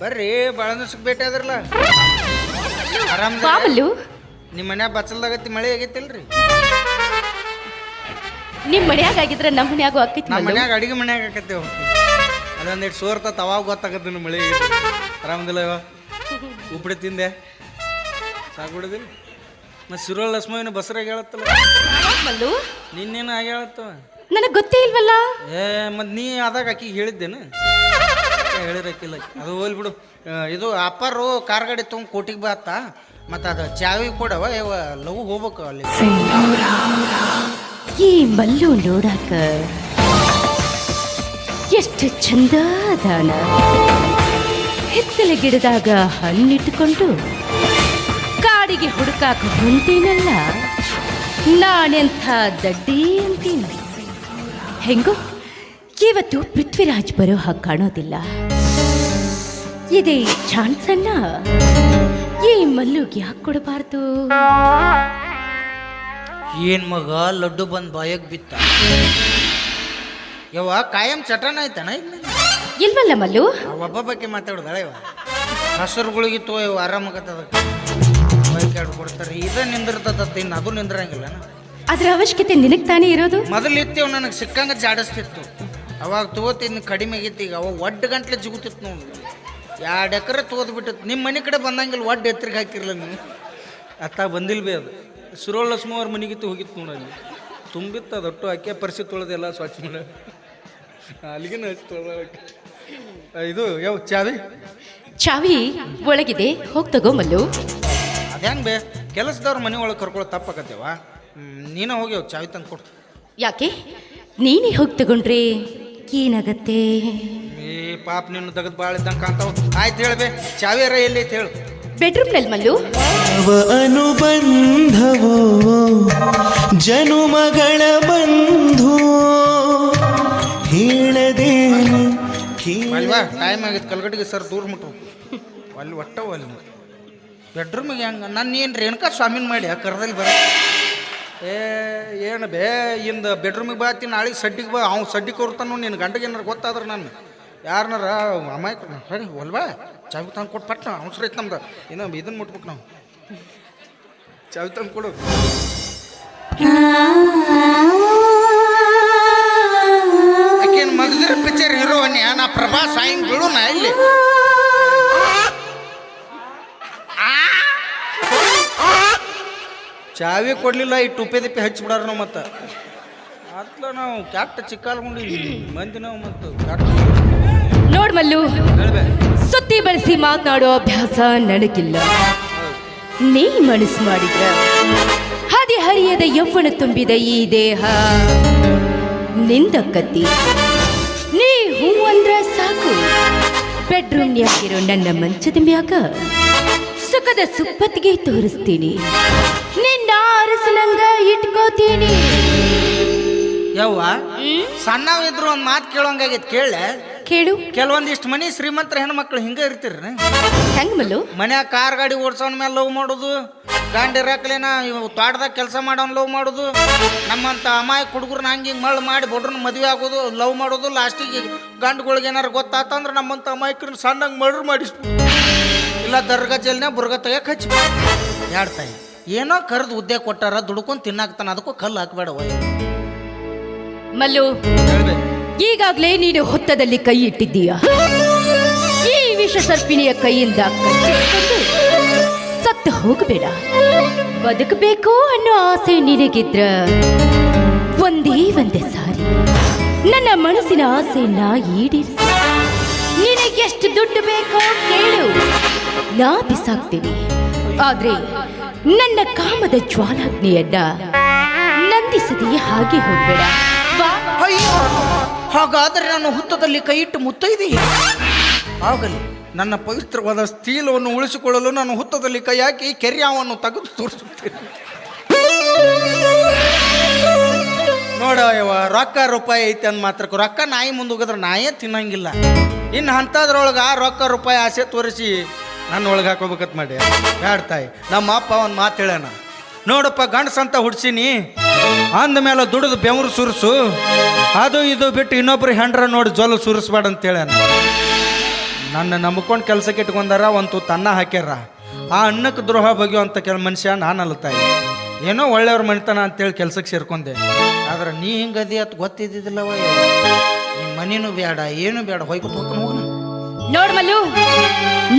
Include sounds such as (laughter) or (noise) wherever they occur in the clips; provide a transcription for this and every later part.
ಬರ್ರಿ ಭಾಳ ದಿವ್ಸಕ್ಕೆ ಭೇಟಿ ಆದ್ರಲ್ಲ. ಆರಾಮ ನಿಮ್ಮ ಮನ್ಯಾಗ ಬಚ್ಚಲ್ದಾಗತ್ತಿ ಮಳೆ ಆಗೈತಿಲ್ರಿ? ನಿಮ್ ಮನ್ಯಾಗ ಆಗಿದ್ರೆ ನಮ್ಮ ಮನ್ಯಾಗೂ ಆಕೈತಿ ನಮ್ಮ ಮನ್ಯಾಗ ಅಡಿಗೆ ಮನ್ಯಾಗ ಆಕತ್ತೇವ ಅದೊಂದಿಟ್ಟು ಸೋರ್ತ ತವಾಗ ಗೊತ್ತಾಗತ್ತೆ ಮಳೆ ಆರಾಮದಿಲ್ಲ ಇವ? ಉಪ್ಪಿಡಿ ತಿಂದೆ. ಸಾಕ್ಬಿಡದಿಲ್ಲ ಮತ್ತು ಸಿರೋಲ್ ಲಸ್ಮವಿನ ಬಸರಾಗ ಹೇಳತ್ತಲ್ಲ? ಮಲ್ಲು? ನಿನ್ನೇನು ಆಗಿ ಹೇಳತ್ತವ? ನನಗೆ ಗೊತ್ತೇ ಇಲ್ವಲ್ಲ? ಏ ಮತ್ತು ನೀ ಆದಾಗ ಆಕಿಗೆ ಹೇಳಿದ್ದೇನು? ಹೇಳಿರಕ್ಕಿಲ್ಲ ಅದು ಹೋಗ್ಲಿ ಬಿಡು. ಇದು ಅಪ್ಪರು ಕಾರ್ ಗಾಡಿ ತೊಗೊಂಡು ಕೋಟಿಗೆ ಬಾತ ಮತ್ತು ಅದು ಚಾವಿ ಕೊಡವ, ಇವ ಲವ್ ಹೋಗ್ಬೇಕು ಅಲ್ಲಿ. ಈ ಮಲ್ಲು ನೋಡಾಕ ಎಷ್ಟು ಚಂದ ಅದಾನ. ಹಿತ್ತಲ ಗಿಡದಾಗ ಹಣ್ಣಿಟ್ಟುಕೊಂಡು ಕಾಡಿಗೆ ಹುಡುಕಾಕ ಹೊಂಟೇನಲ್ಲ ನಾನೆಂಥ ದಡ್ಡಿ ಅಂತೀನಿ. ಹೆಂಗೋ, ಇವತ್ತು ಪೃಥ್ವಿರಾಜ್ ಬರೋ ಹಾಗೆ ಕಾಣೋದಿಲ್ಲ. ಇದೇ ಚಾನ್ಸನ್ನ ಈ ಮಲ್ಲುಗೆ ಯಾಕೆ ಕೊಡಬಾರ್ದು ಏನ್ ಮಗ ಲಡ್ಡು ಬಂದ್ ಬಾಯಕ್ಕೆ ಬಿತ್ತ? ಯವ್ವ ಕಾಯಂ ಚಟನ ಐತನ ಇಲ್ವಲ್ಲ ಮಲ್ಲು? ಒಬ್ಬ ಬಗ್ಗೆ ಮಾತಾಡುದಳ ಇವ? ಹಸರುಗಳಿಗೆ ತೋ ಇವ ಆರಾಮಾಗತ್ತದ ಬೈಕ್ ಎರಡು ಕೊಡ್ತಾರೆ. ಇದ ನಿಂದಿರ್ತದ ಇನ್ನು ಅದು ನಿಂದ್ರಂಗಿಲ್ಲ ಅದ್ರ ಅವಶ್ಯಕತೆ ನಿನಗ್ ತಾನೇ ಇರೋದು? ಮೊದಲು ಇತ್ತೇವ್ ನನಗೆ ಸಿಕ್ಕಂಗ ಜಾಡಿಸ್ತಿತ್ತು. ಅವಾಗ ತಗೋತಿದ್ನ ಕಡಿಮೆ ಆಗಿತ್ತು ಈಗ ಅವಾಗ ಒಡ್ಡು ಗಂಟ್ಲೆ ಜಿಗುತ್ತಿತ್ತು ನೋಡಿ. ಎರಡು ಎಕರೆ ತೋದ್ಬಿಟ್ಟು ನಿಮ್ಮ ಮನೆ ಕಡೆ ಬಂದಂಗಿಲ್ಲ ಒಡ್ಡ ಎತ್ತರಿಗೆ ಹಾಕಿರಲ್ಲ ನೀವು ಅತ್ತ ಬಂದಿಲ್ಲ ಬಿ ಅದು. ಸುರೋಳ್ ಲಕ್ಷ್ಮ ಅವ್ರ ಮನೆಗಿತ್ತು ಹೋಗಿತ್ತು ನೋಡಲ್ಲಿ ಅಲ್ಲಿ. ತುಂಬಿತ್ತು ಅದು ಒಟ್ಟು ಅಕ್ಕಿ ಪರಿಸ್ಥಿತಿ ತೊಳೆದೆಲ್ಲ ಸ್ವಚ್ಛ ಮಾಡ. ಅಲ್ಲಿಗಿನ. ಇದು ಯಾವ ಚಾವಿ? ಚಾವಿ ಒಳಗಿದೆ. ಹೋಗಿ ತಗೊಂಬಲ್ಲು ಮಲ್ಲು. ಅದು ಹೆಂಗೆ ಬೇ? ಕೆಲಸದವ್ರ ಮನೆ ಒಳಗೆ ಕರ್ಕೊಳ್ಳೋ ತಪ್ಪಾಕತ್ತೇವ? ನೀನೇ ಹೋಗಿ ಚಾವಿ ತಂದು ಕೊಡು ಯಾಕೆ? ನೀನೇ ಹೋಗಿ ತಗೊಂಡ್ರಿ ಏನಾಗತ್ತೆ? ಪಾಪ ನಿನ್ನ ತೆಗೆದು ಭಾಳ ಇದ್ದಂಗೆ ಕಾಣ್ತಾವ. ಆಯ್ತು ಹೇಳ್ಬೇ ಚಾವೇರ ಎಲ್ಲಿ ಐತೆ ಹೇಳು. ಬೆಡ್ರೂಮ್ನಲ್ಲಿ ಮಲ್ಲು. ಅವ ಅನುಬಂಧವೋ ಜನುಮಗಳ ಬಂಧು ಹೇಳದೇನು ಅಲ್ವಾ ಟೈಮ್ ಆಗಿತ್ತು ಕಲ್ಗಟ್ಟಿಗೆ ಸರ್ ದೂರ ಮುಟ್ಟು ಅಲ್ಲಿ ಒಟ್ಟ ಅಲ್ಲಿ. ಬೆಡ್ರೂಮಿಗೆ ಹೆಂಗೆ ನನ್ನ ಏನು ರೇಣುಕಾ ಸ್ವಾಮಿನ ಮಾಡಿ ಕರ್ದಲ್ಲಿ ಬರ. ಏ ಏನು ಬೇ ಇಂದ ಬೆಡ್ರೂಮಿಗೆ ಬಾತಿ ನಾಳೆಗೆ ಸಡ್ಡಿಗೆ ಬಾ ಅವ್ನು ಸಡ್ಡಿ ಕೊಡ್ತಾನೋ ನಿನ್ನ ಗಂಡಗೆ ಏನಾರು ಗೊತ್ತಾದ್ರೆ ನಾನು ಯಾರನಾರ ಅಮಾಯಕ ಹೇಳಿ ಹೊಲ್ವಾ ಚಾವಿ ತಂದು ಕೊಟ್ಟು ಪಟ್ಟ ಅವಸರ ಐತೆ ನಮ್ದು, ಇನ್ನೂ ಇದನ್ನು ಮುಟ್ಬೇಕು ನಾವು. ಚಾವಿ ತಂದು ಕೊಡು. ಆಕೇನು ಮಗದಿರ ಪಿಕ್ಚರ್ ಹೀರೋವನ್ಯ ನಾ ಪ್ರಭಾಸ್ ಹಿಂಗೆ ನಾ ಇಲ್ಲಿ. ಚಾವಿ ಕೊಡ್ಲಿಲ್ಲ, ಈ ಟುಪ್ಪಿ ದಿಪ್ಪಿ ಹಚ್ಚಿಬಿಡಾರ ನಾವು ಮತ್ತೆ. ಅತ್ಲ ನಾವು ಕ್ಯಾಟ್ ಚಿಕ್ಕಾಲ್ಕೊಂಡು ಮಂದಿ ನಾವು ಮತ್ತು. ಕ್ಯಾಟ್ ನೋಡ್ ಮಲ್ಲು. ಸುತ್ತಿ ಬಳಸಿ ಮಾತನಾಡೋ ಅಭ್ಯಾಸ ನನಗಿಲ್ಲ. ನೀ ಮನಸ್ಸು ಮಾಡಿದ್ರ ಹದಿ ಹರಿಯದ ಯೌವನ ತುಂಬಿದ ಈ ದೇಹ. ನಿಂದ ಕತ್ತಿ. ನೀ ಹೂ ಅಂದ್ರ ಸಾಕು. ಬೆಡ್ರೂಮ್ನ್ಯಾಗಿರೋ ನನ್ನ ಮಂಚದ ಮ್ಯಾಗ ಸುಖದ ಸುಪ್ಪತ್ತಿಗೆ ತೋರಿಸ್ತೀನಿ. ನಿನ್ನ ಅರಸನಂಗ ಇಟ್ಕೋತೀನಿ. ಯವ್ವ ಸಣ್ಣವಿದ್ರು ಒಂದು ಮಾತು ಕೇಳೋಂಗಾಗಿತ್ತು ಕೇಳೆ ಕೇಳು. ಕೆಲವೊಂದಿಷ್ಟು ಮನೆ ಶ್ರೀಮಂತರ ಹೆಣ್ಮಕ್ಳು ಹಿಂಗೆ ಇರ್ತೀರಿ ಹೆಂಗ್ ಮಲ್ಲು? ಮನ್ಯಾಗ ಕಾರ್ ಗಾಡಿ ಓಡ್ಸೋನ್ ಮೇಲೆ ಲವ್ ಮಾಡೋದು ಗಾಂಡಿ ಇರಾಕ್ಲೇನ ಇವು ತೋಟದಾಗ ಕೆಲಸ ಮಾಡೋನ್ ಲವ್ ಮಾಡುದು ನಮ್ಮಂತ ಅಮಾಯಕ ಹುಡುಗರನ್ನ ಹಂಗೆ ಹಿಂಗೆ ಮಳ್ ಮಾಡಿ ಬಡ್ರನ್ನ ಮದುವೆ ಆಗೋದು ಲವ್ ಮಾಡೋದು ಲಾಸ್ಟಿಗೆ ಗಂಡುಗಳಿಗೆ ಏನಾರು ಗೊತ್ತಾತಂದ್ರೆ ನಮ್ಮಂತ ಅಮಾಯಕರನ್ನ ಸಣ್ಣಂಗೆ ಮರ್ಡ್ರ್ ಮಾಡಿಸ್ ಇಲ್ಲ ದರ್ಗಾ ಜೈಲ್ನ ಬುರ್ಗ ತೆಗಿಯಕ್ಕೆ ಹಚ್ಚಿ ತಾಯಿ ಏನೋ ಕರೆದು ಉದ್ದೆ ಕೊಟ್ಟಾರ ದುಡ್ಕೊಂಡು ತಿನ್ನಾಕ್ತಾನ ಅದಕ್ಕೂ ಕಲ್ಲು ಹಾಕ್ಬೇಡ ಮಲ್ಲು. ಹೇಳ್ಬೇಕು. ಈಗಾಗ್ಲೇ ನೀನು ಹೊತ್ತದಲ್ಲಿ ಕೈ ಇಟ್ಟಿದ್ದೀಯ. ಈ ವಿಷ ಸರ್ಪಿಣಿಯ ಕೈಯಿಂದ ಸತ್ತ ಹೋಗಬೇಡ. ಬದುಕಬೇಕು ಅನ್ನೋ ಆಸೆ ನಿನಗಿದ್ರ ಒಂದೇ ಒಂದೇ ಸಾರಿ. ನನ್ನ ಮನಸ್ಸಿನ ಆಸೆಯನ್ನ ಈಡೇರಿಸಿ ನಿನಗೆಷ್ಟು ದುಡ್ಡು ಬೇಕೋ ಕೇಳು. ನಾ ಬಿಸಾಕ್ತೀನಿ. ಆದ್ರೆ ನನ್ನ ಕಾಮದ ಜ್ವಾಲಾಗ್ನಿಯನ್ನ ನಂದಿಸದೆಯೇ ಹಾಗೆ ಹೋಗ್ಬೇಡ. ಹಾಗಾದರೆ ನಾನು ಹುತ್ತದಲ್ಲಿ ಕೈ ಇಟ್ಟು ಮುತ್ತೈದಿ ಆಗಲಿ, ನನ್ನ ಪವಿತ್ರವಾದ ಸ್ಥೀಲವನ್ನು ಉಳಿಸಿಕೊಳ್ಳಲು ನಾನು ಹುತ್ತದಲ್ಲಿ ಕೈ ಹಾಕಿ ಕೆರ್ಯಾವನ್ನು ತೆಗೆದು ತೋರಿಸುತ್ತೇನೆ. ನೋಡ ರೊಕ್ಕ ರೂಪಾಯಿ ಐತೆ ಅಂದ್ ಮಾತ್ರಕ್ಕೆ. ರೊಕ್ಕ ನಾಯಿ ಮುಂದೆ ಹೋಗಿದ್ರೆ ನಾಯೇ ತಿನ್ನಂಗಿಲ್ಲ. ಇನ್ನು ಅಂಥದ್ರೊಳಗೆ ಆ ರೊಕ್ಕ ರೂಪಾಯಿ ಆಸೆ ತೋರಿಸಿ ನನ್ನ ಒಳಗೆ ಹಾಕೋಬೇಕತ್ ಮಾಡಿ ತಾಯಿ, ನಮ್ಮ ಅಪ್ಪ ಒಂದು ಮಾತು ಹೇಳ್ಯಾನ ನೋಡಪ್ಪ, ಗಂಡಸಂತ ಹುಡ್ಸಿನಿ ಅಂದ ಮೇಲೆ ದುಡಿದು ಬೆವರು ಸುರಿಸು. ಅದು ಇದು ಬಿಟ್ಟು ಇನ್ನೊಬ್ರು ಹೆಂಡ್ರ ನೋಡಿ ಜೊಲು ಸುರಿಸ್ಬೇಡ ಅಂತ ಹೇಳ್ಯಾನ. ನನ್ನ ನಂಬ್ಕೊಂಡು ಕೆಲಸಕ್ಕೆ ಇಟ್ಕೊಂಡಾರ ಒಂದು ತುತ್ತು ಅನ್ನ ಹಾಕ್ಯಾರ. ಆ ಅನ್ನಕ್ಕೆ ದ್ರೋಹ ಬಗೆಯುವಂಥ ಕೆಲ ಮನುಷ್ಯ ನಾನು ತಾಯಿ. ಏನೋ ಒಳ್ಳೆಯವ್ರ ಮನಿತನ ಅಂತೇಳಿ ಕೆಲ್ಸಕ್ಕೆ ಸೇರ್ಕೊಂಡೆ. ಆದ್ರೆ ನೀ ಹಿಂಗದಿ ಅತ್ ಗೊತ್ತಿದ್ದಿದ್ದಿಲ್ಲವ ನಿಮ್ಮ ಮನೇನು ಬೇಡ ಏನು ಬೇಡ ಹೋಗ್ತಾನೆ ಹೋಗೋಣ ನೋಡ್ ಮಲ್ಲು,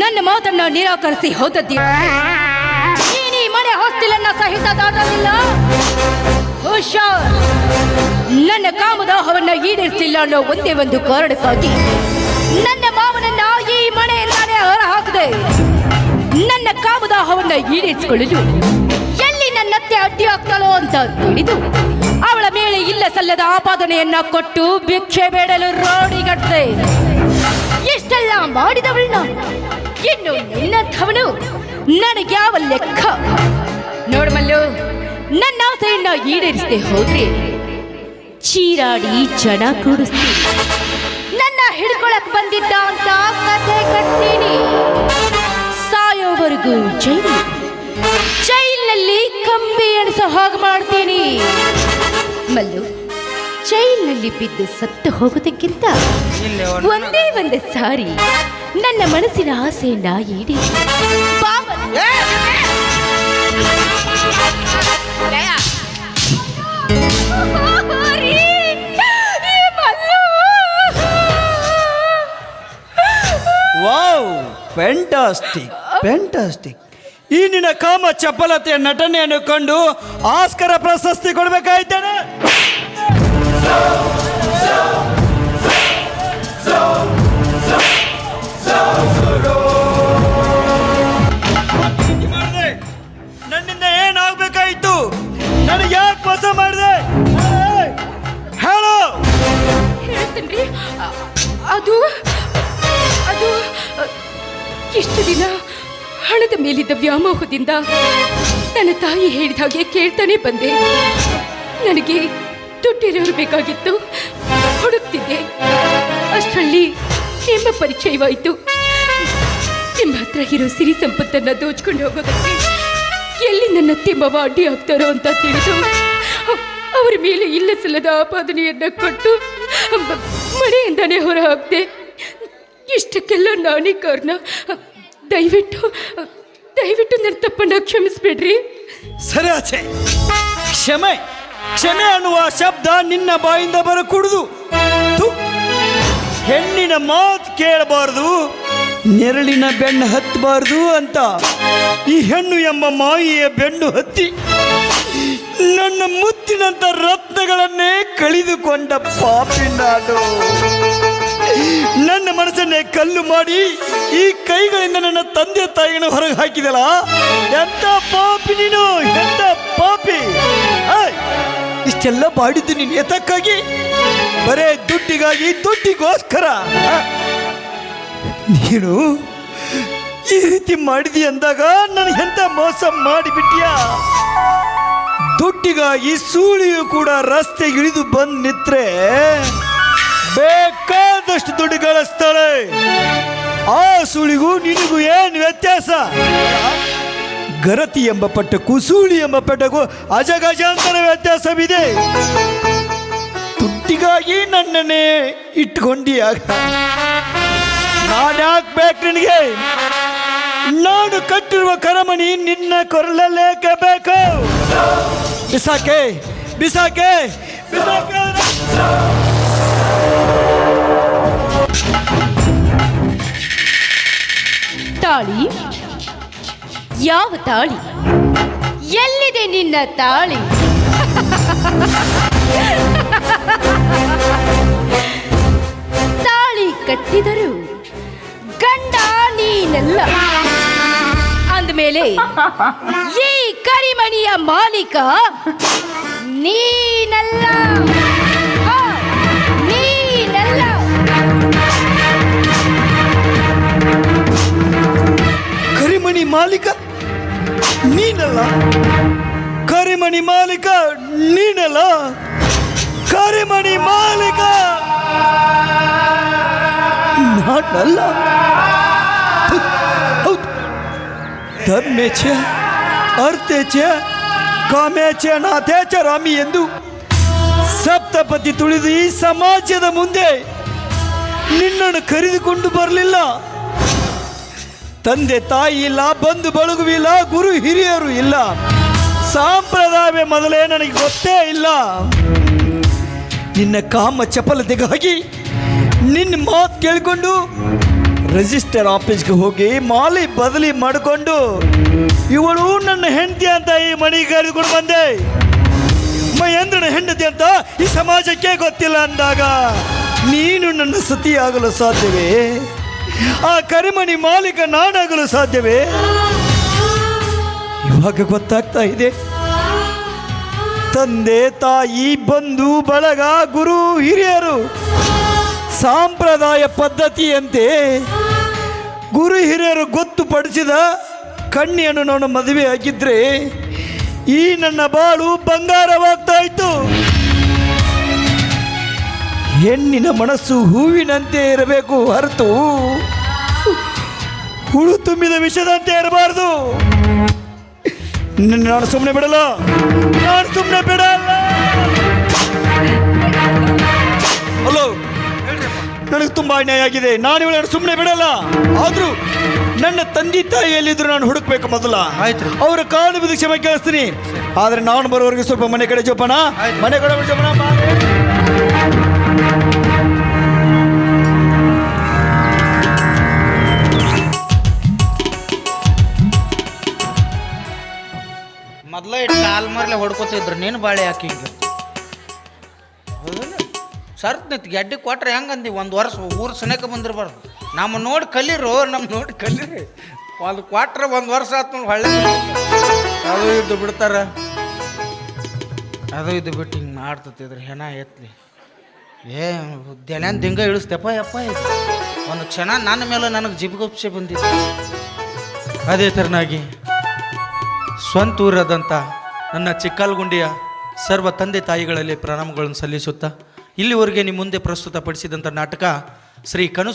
ನನ್ನ ಮಾತನ್ನ ನಿರಾಕರಿಸಿ ಹೋದದ್ದಿ. ಮನೆ ಹೊಸ್ತಿಲನ್ನ ಸಹಿತ ದಾಟಲಿಲ್ಲ. ನನ್ನ ಕಾಮದಾಹವನ್ನ ಈಡೇರಿಸಲಿಲ್ಲ ಅನ್ನೋ ಒಂದೇ ಒಂದು ಕಾರಣಕ್ಕಾಗಿ ನನ್ನ ಮಾವನನ್ನ ಈ ಮನೆಯಿಂದಾನೇ ಹೊರ ಹಾಕಿದೆ ನನ್ನ ಕಾಮದಾಹವನ್ನ ಈಡೇರಿಸಿಕೊಳ್ಳಲು ಎಲ್ಲಿ ನನ್ನತ್ತೆ ಅಡ್ಡಿ ಆಗ್ತಾಳೋ ಅಂತ ತಿಳಿದು ಅವಳ ಮೇಲೆ ಇಲ್ಲ ಸಲ್ಲದ ಆಪಾದನೆಯನ್ನ ಕೊಟ್ಟು ಭಿಕ್ಷೆ ಬೇಡಲು ರೋಡಿಗಟ್ಟೆ ಇಷ್ಟೆಲ್ಲ ಮಾಡಿದವಳನ್ನ ಇನ್ನು ನಿನ್ನಂಥವನು ನನಗೆ ಯಾವ ಲೆಕ್ಕ? ನೋಡ್ಮಲ್ಲು ನನ್ನ ಆಸೆಯನ್ನ ಈಡೇರಿಸದೆ ಹೋದ್ರೆ ಚೀರಾಡಿ ಜನ ಕೂಡಿಸ್ತೀನಿ. ನನ್ನ ಹಿಡ್ಕೊಳಕ್ ಬಂದಿದ್ದ ಅಂತ ಕಥೆ ಕಟ್ತೀನಿ. ಸಾಯೋವರೆಗೂ ಜೈಲು. ಜೈಲಿನಲ್ಲಿ ಕಂಬಿ ಎಣಿಸೋ ಹಾಗೆ ಮಾಡ್ತೀನಿ. ಮಲ್ಲು ಜೈಲಿನಲ್ಲಿ ಬಿದ್ದು ಸತ್ತು ಹೋಗೋದಕ್ಕಿಂತ ಒಂದೇ ಒಂದೇ ಸಾರಿ ನನ್ನ ಮನಸ್ಸಿನ ಆಸೆಯನ್ನ ಈಡೇ ವಾವ್ ಫ್ಯಾಂಟಾಸ್ಟಿಕ್ ಫ್ಯಾಂಟಾಸ್ಟಿಕ್ ಈ ನಿನ್ನ ಕಾಮ ಚಪಲತೆಯ ನಟನೆಯನ್ನು ಕಂಡು ಆಸ್ಕರ ಪ್ರಶಸ್ತಿ ಕೊಡ್ಬೇಕಾಯ್ತೇನೆ ಮಾಡ್ದೆ? ನನಗೆ ಯಾಕೆ ಮೋಸ ಮಾಡಿದೆ? ಹೇಳು. ಹೇಳ್ತೀನಿ ಅದು ಅದು ಇಷ್ಟು ದಿನ ಹಣದ ಮೇಲಿದ್ದ ವ್ಯಾಮೋಹದಿಂದ ನನ್ನ ತಾಯಿ ಹೇಳಿದ ಹಾಗೆ ಕೇಳ್ತಾನೆ ಬಂದೆ. ನನಗೆ ದುಡ್ಡಿರೋರು ಬೇಕಾಗಿತ್ತು, ಹುಡುಕ್ತಿದ್ದೆ. ಅಷ್ಟರಲ್ಲಿ ನಿಮ್ಮ ಪರಿಚಯವಾಯಿತು. ನಿಮ್ಮ ಹತ್ರ ಇರೋ ಸಿರಿ ಸಂಪತ್ತನ್ನ ದೋಚ್ಕೊಂಡು ಹೋಗೋದಕ್ಕೆ ಎಲ್ಲಿ ನನ್ನ ತಿಮ್ಮವ ಅಡ್ಡಿ ಆಗ್ತಾರೋ ಅಂತ ತಿಳಿದು ಅವರ ಮೇಲೆ ಇಲ್ಲ ಸಲ್ಲದ ಆಪಾದನೆಯನ್ನ ಕೊಟ್ಟು ಮನೆಯಿಂದನೇ ಹೊರ ಹಾಕ್ದೆ ಇಷ್ಟಕ್ಕೆಲ್ಲ ನಾನೇ ಕಾರಣ. ದಯವಿಟ್ಟು ದಯವಿಟ್ಟು ನನ್ನ ತಪ್ಪನ್ನ ಕ್ಷಮಿಸ್ಬೇಡ್ರಿ. ಸರಿ ಆಚೆ. ಕ್ಷಮೆ ಕ್ಷಮೆ ಅನ್ನುವ ಶಬ್ದ ನಿನ್ನ ಬಾಯಿಂದ ಬರಕೂಡುದು. ಕುಡಿದು ಹೆಣ್ಣಿನ ಮಾತು ಕೇಳಬಾರದು. ನೆರಳಿನ ಬೆನ್ನು ಹತ್ತಬಾರದು ಅಂತ. ಈ ಹೆಣ್ಣು ಎಂಬ ಮಾಯಿಯ ಬೆನ್ನು ಹತ್ತಿ ನನ್ನ ಮುತ್ತಿನಂತ ರತ್ನಗಳನ್ನೇ ಕಳೆದುಕೊಂಡ ಪಾಪಿ ನಾನು ನನ್ನ ಮನಸ್ಸನ್ನೇ ಕಲ್ಲು ಮಾಡಿ ಈ ಕೈಗಳಿಂದ ನನ್ನ ತಂದೆ ತಾಯಿಯನ್ನು ಹೊರಗೆ ಹಾಕಿದಳ ಎಂತ ಪಾಪಿ ನೀನು? ಎಂತ ಪಾಪಿ? ಇಷ್ಟೆಲ್ಲ ಮಾಡಿದ್ದು ನೀನು ಎತಕ್ಕಾಗಿ? ಬರೇ ದುಡ್ಡಿಗಾಗಿ, ದುಡ್ಡಿಗೋಸ್ಕರ ನೀನು ಈ ರೀತಿ ಮಾಡಿದಿ ಅಂದಾಗ ನನಗೆ ಎಂತ ಮೋಸ ಮಾಡಿಬಿಟ್ಟಿಯ ದುಡ್ಡಿಗಾಗಿ ಸೂಳಿಯು ಕೂಡ ರಸ್ತೆಗಿಳಿದು ಬಂದು ನಿತ್ರೆ ಬೇಕಾದಷ್ಟು ದುಡ್ಡು ಗಳಿಸ್ತಾಳೆ ಆ ಸುಳಿಗೂ ನಿನಗೂ ಏನು ವ್ಯತ್ಯಾಸ? ಗರತಿ ಎಂಬ ಪಟ್ಟಕ್ಕೂ ಸೂಳಿ ಎಂಬ ಪಟ್ಟಕ್ಕೂ ಅಜಗಜಾಂತರ ವ್ಯತ್ಯಾಸವಿದೆ. ದುಡ್ಡಿಗಾಗಿ ನನ್ನನ್ನೇ ಇಟ್ಕೊಂಡಿಯಾಗ ನಾನು ಯಾಕೆ ಬೇಕು ನಿನಗೆ? ನಾನು ಕಟ್ಟಿರುವ ಕರಮಣಿ ನಿನ್ನ ಕೊರಳಲ್ಲೇ ಬೇಕು ಬಿಸಾಕೆ ಬಿಸಾಕೆ. ತಾಳಿ ಯಾವ ತಾಳಿ? ಎಲ್ಲಿದೆ ನಿನ್ನ ತಾಳಿ? (laughs) ಈ ಕರಿಮಣಿಯ ಮಾಲೀಕ ನೀನಲ್ಲ. ಕರಿಮಣಿ ಮಾಲೀಕ ನೀನಲ್ಲ. ಕರಿಮಣಿ ಮಾಲೀಕ ನೀನಲ್ಲ. ಕರಿಮಣಿ ಮಾಲೀಕ ನಾನಲ್ಲ. ಹೌದು ಧರ್ಮೇಚ್ಛ ಚ ನಾಥೆ ಚ ರಾಮಿ ಎಂದು ಸಪ್ತಪತಿ ತುಳಿದು ಈ ಸಮಾಜದ ಮುಂದೆ ನಿನ್ನನ್ನು ಕರೆದುಕೊಂಡು ಬರಲಿಲ್ಲ. ತಂದೆ ತಾಯಿ ಇಲ್ಲ, ಬಂಧು ಬಳಗುವಿಲ್ಲ ಗುರು ಹಿರಿಯರು ಇಲ್ಲ. ಸಾಂಪ್ರದಾಯ ಮೊದಲೇ ನನಗೆ ಗೊತ್ತೇ ಇಲ್ಲ. ನಿನ್ನ ಕಾಮ ಚಪಲತೆಗಾಗಿ ನಿನ್ನ ಮಾತು ಕೇಳಿಕೊಂಡು ರಿಜಿಸ್ಟರ್ ಆಫೀಸ್ಗೆ ಹೋಗಿ ಮಾಲಿ ಬದಲಿ ಮಾಡಿಕೊಂಡು ಇವಳು ನನ್ನ ಹೆಂಡತಿ ಅಂತ ಈ ಮನೆಗೆ ಕರೆದುಕೊಂಡು ಬಂದೆ. ಮಹೇಂದ್ರನ ಹೆಂಡತಿ ಅಂತ ಈ ಸಮಾಜಕ್ಕೆ ಗೊತ್ತಿಲ್ಲ ಅಂದಾಗ, ನೀನು ನನ್ನ ಸತಿಯಾಗಲು ಸಾಧ್ಯವೇ? ಆ ಕರಿಮಣಿ ಮಾಲೀಕ ನಾಡಾಗಲು ಸಾಧ್ಯವೇ? ಇವಾಗ ಗೊತ್ತಾಗ್ತಾ ಇದೆ. ತಂದೆ ತಾಯಿ ಬಂಧು ಬಳಗ ಗುರು ಹಿರಿಯರು ಸಾಂಪ್ರದಾಯ ಪದ್ಧತಿಯಂತೆ ಗುರು ಹಿರಿಯರು ಗೊತ್ತುಪಡಿಸಿದ ಕಣ್ಣಿಯನ್ನು ನಾನು ಮದುವೆ ಆಗಿದ್ರೆ ಈ ನನ್ನ ಬಾಳು ಬಂಗಾರವಾಗ್ತಾ ಇತ್ತು ಹೆಣ್ಣಿನ ಮನಸ್ಸು ಹೂವಿನಂತೆ ಇರಬೇಕು ಹೊರತು ಹುಳು ತುಂಬಿದ ವಿಷದಂತೆ ಇರಬಾರ್ದು. ನಾನು ಸುಮ್ಮನೆ ಬಿಡಲ್ಲ. ನಾನು ಸುಮ್ಮನೆ ಬಿಡಲ್ಲ. ಹಲೋ. ನನಗೆ ತುಂಬಾ ಅನ್ಯಾಯ ಆಗಿದೆ. ನಾನು ಇವಳನ್ನು ಸುಮ್ಮನೆ ಬಿಡಲ್ಲ. ಆದ್ರೂ ನನ್ನ ತಂದೆ ತಾಯಿ ಎಲ್ಲಿದ್ರು ನಾನು ಹುಡುಕ್ಬೇಕು ಮೊದಲ. ಆಯ್ತು. ಅವರ ಕಾಲು ಬಿದ್ದು ಕ್ಷಮೆ ಕೇಳಿಸ್ತೀನಿ. ಆದ್ರೆ ನಾನು ಬರೋವರೆಗೆ ಸ್ವಲ್ಪ ಮನೆ ಕಡೆ ಜೋಪಣ ಆಯ್ತು. ಮನೆ ಕಡೆ ಜೋಪಣ. ಮೊದ್ಲ ಇಟ್ಟು ಕಾಲ್ ಮರ್ಲೆ ಹೊಡ್ಕೋತಿದ್ರು. ನೀನು ಬಾಳೆ ಹಾಕಿ ಸರ್ತ್ ನಿತ್ ಗೆಡ್ಡಿ ಕೊಟ್ರೆ ಹೆಂಗಂದಿ? ಒಂದು ವರ್ಷ ಊರು ಸನೇಕ ಬಂದಿರಬಾರ್ದು. ನಮ್ಮ ನೋಡಿ ಕಲೀರು, ನಮ್ಮ ನೋಡಿ ಕಲೀರಿ. ಒಂದು ಕೊಟ್ರೆ ಒಂದು ವರ್ಷ ಆತು ಹೊಳ್ಳೆ. ಅದು ಇದು ಬಿಡ್ತಾರ. ಅದು ಇದು ಬಿಟ್ಟು ಹಿಂಗೆ ಮಾಡ್ತತಿದ್ರು, ಹೆಣ ಎತ್ಲಿ. ಏ ದೆಲ್ಯಾನ್ ದಿಂಗ ಇಳಿಸ್ತೇಪ, ಯಪ್ಪ ಒಂದು ಕ್ಷಣ ನನ್ನ ಮೇಲೆ ನನಗೆ ಜಿಬ್ಗುಪ್ಸೆ ಬಂದಿತ್ತು. ಅದೇ ಥರನಾಗಿ ಸ್ವಂತ ಊರಾದಂಥ ನನ್ನ ಚಿಕ್ಕಲ್ಗುಂಡಿಯ ಸರ್ವ ತಂದೆ ತಾಯಿಗಳಲ್ಲಿ ಪ್ರಣಾಮಗಳನ್ನು ಸಲ್ಲಿಸುತ್ತಾ ಇಲ್ಲಿವರೆಗೆ ನಿಮ್ಮ ಮುಂದೆ ಪ್ರಸ್ತುತಪಡಿಸಿದಂಥ ನಾಟಕ ಶ್ರೀ ಕನಸು